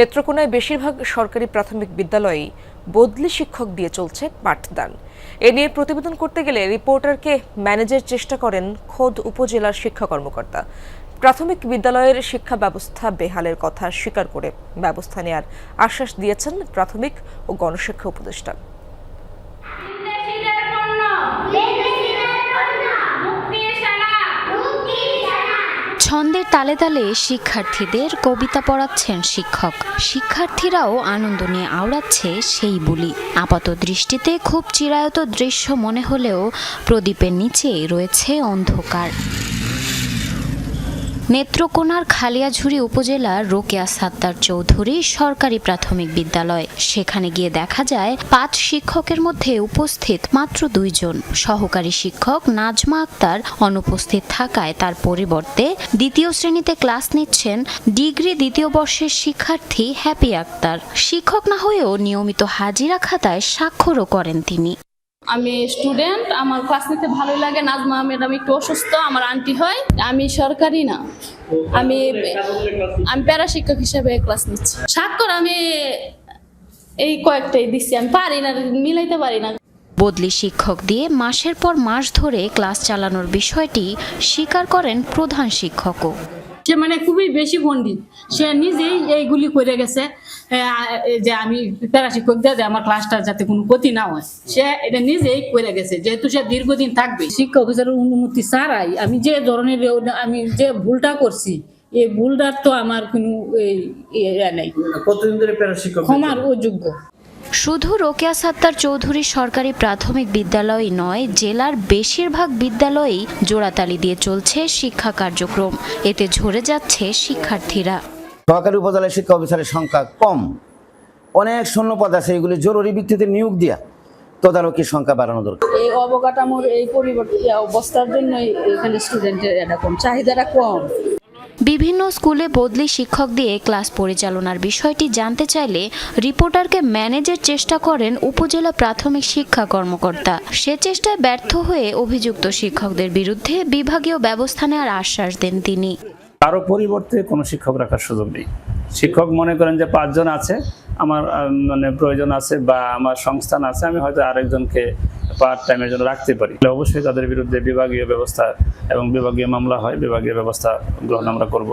নেত্রকোনায় বেশিরভাগ সরকারি প্রাথমিক বিদ্যালয়েই বদলি শিক্ষক দিয়ে চলছে পাঠদান। এ নিয়ে প্রতিবেদন করতে গেলে রিপোর্টারকে ম্যানেজের চেষ্টা করেন খোদ উপজেলার শিক্ষা কর্মকর্তা। প্রাথমিক বিদ্যালয়ের শিক্ষা ব্যবস্থা বেহালের কথা স্বীকার করে ব্যবস্থা নেয়ার আশ্বাস দিয়েছেন প্রাথমিক ও গণশিক্ষা উপদেষ্টা। ছন্দের তালে তালে শিক্ষার্থীদের কবিতা পড়াচ্ছেন শিক্ষক। শিক্ষার্থীরাও আনন্দ নিয়ে আওড়াচ্ছে সেই বুলি। আপাত দৃষ্টিতে খুব চিরায়ত দৃশ্য মনে হলেও প্রদীপের নিচে রয়েছে অন্ধকার। নেত্রকোনার খালিয়াঝুরি উপজেলার রোকেয়া সাত্তার চৌধুরী সরকারি প্রাথমিক বিদ্যালয়। সেখানে গিয়ে দেখা যায়, পাঁচ শিক্ষকের মধ্যে উপস্থিত মাত্র দুইজন। সহকারী শিক্ষক নাজমা আক্তার অনুপস্থিত থাকায় তার পরিবর্তে দ্বিতীয় শ্রেণীতে ক্লাস নিচ্ছেন ডিগ্রি দ্বিতীয় বর্ষের শিক্ষার্থী হ্যাপি আক্তার। শিক্ষক না হয়েও নিয়মিত হাজিরা খাতায় স্বাক্ষরও করেন তিনি। আমি স্টুডেন্ট, আমার ক্লাস নিতে ভালোই লাগে। নাজমা ম্যাডাম একটু অসুস্থ, আমার আন্টি হয়। আমি সরকারি না। আমি আমি প্যারা শিক্ষক হিসেবে ক্লাস নিচ্ছি। স্বাক্ষর আমি এই কয়েকটাই দিচ্ছি। আমি পারি না, মিলাইতে পারি না। বদলি শিক্ষক দিয়ে মাসের পর মাস ধরে ক্লাস চালানোর বিষয়টি স্বীকার করেন প্রধান শিক্ষকও। সে মানে খুবই বেশি পণ্ডিত। সে নিজেই এইগুলি করে গেছে যে আমি প্যারা শিক্ষক দিয়ে যে আমার ক্লাসটা যাতে কোনো ক্ষতি না হয়। সে এটা নিজেই করে গেছে যেহেতু সে দীর্ঘদিন থাকবে। শিক্ষা অফিসারের অনুমতি ছাড়াই আমি যে ধরনের আমি যে ভুলটা করছি এই ভুলটার তো আমার কোনো এই, নেই। কতদিন ধরে প্যারা শিক্ষক ক্ষমার অযোগ্য। শুধু রোকেয়া সাত্তার চৌধুরী সরকারি প্রাথমিক বিদ্যালয় নয় জেলার বেশিরভাগ বিদ্যালয়েই জোড়াতালি দিয়ে চলছে শিক্ষা কার্যক্রম। এতে ঝরে যাচ্ছে শিক্ষার্থীরা। সহকারী উপজেলায় শিক্ষা অফিসারের সংখ্যা কম। অনেক শূন্য পদ আছে এগুলি জরুরি ভিত্তিতে নিয়োগ দিয়া তদারকির সংখ্যা বাড়ানো দরকার। এই অবকাঠামোর এই পরিবর্তন অবস্থার জন্যই এখানে স্টুডেন্টের এটা কম চাহিদাটা কম। বিভিন্ন স্কুলে বদলি শিক্ষক দিয়ে ক্লাস পরিচালনার বিষয়টি জানতে চাইলে রিপোর্টারকে ম্যানেজের চেষ্টা করেন উপজেলা প্রাথমিক শিক্ষা কর্মকর্তা। সে চেষ্টায় ব্যর্থ হয়ে অভিযুক্ত শিক্ষকদের বিরুদ্ধে বিভাগীয় ব্যবস্থা নেওয়ার আশ্বাস দেন তিনি। কারও পরিবর্তে কোনো শিক্ষক রাখার সুযোগ নেই। শিক্ষক মনে করেন যে পাঁচজন আছে, আমার মানে প্রয়োজন আছে বা আমার সংস্থান আছে, আমি হয়তো আরেকজনকে পার্ট টাইমের জন্য রাখতে পারি। তাহলে অবশ্যই তাদের বিরুদ্ধে বিভাগীয় ব্যবস্থা এবং বিভাগীয় মামলা হয় বিভাগীয় ব্যবস্থা গ্রহণ আমরা করব।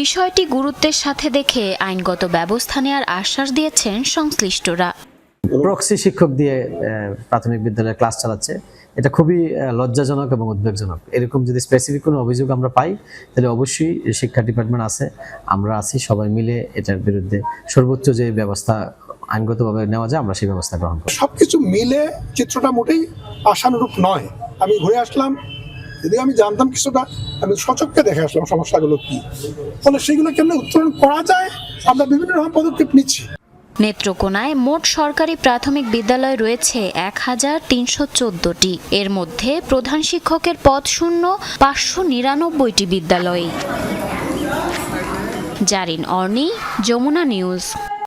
বিষয়টি গুরুত্বের সাথে দেখে আইনগত ব্যবস্থা নেওয়ার আশ্বাস দিয়েছেন সংশ্লিষ্টরা। প্রক্সি শিক্ষক দিয়ে প্রাথমিক বিদ্যালয়ে ক্লাস চালাচ্ছে। এটা খুবই লজ্জাজনক এবং উদ্বেগজনক। এরকম যদি স্পেসিফিক কোনো অভিযোগ আমরা পাই তাহলে অবশ্যই শিক্ষা ডিপার্টমেন্ট আছে আমরা আছি সবাই মিলে এটার বিরুদ্ধে সর্বোচ্চ যে ব্যবস্থা আইনগতভাবে নেওয়া যায় আমরা সেই ব্যবস্থা গ্রহণ করব সবকিছু মিলে চিত্রটা মোটেই আশানুরূপ নয়। আমি ঘুরে আসলাম যদি আমি জানতাম কিছুটা আমি সচককে দেখে আসলাম সমস্যাগুলো কি। ফলে সেগুলো কেমন উত্তরণ করা যায় আমরা বিভিন্ন রকম পদক্ষেপ নিচ্ছি। নেত্রকোনায় মোট সরকারি প্রাথমিক বিদ্যালয় রয়েছে এক হাজার তিনশো চোদ্দটি। এর মধ্যে প্রধান শিক্ষকের পদ শূন্য পাঁচশো নিরানব্বইটি বিদ্যালয়ে। জারিন অর্নি যমুনা নিউজ।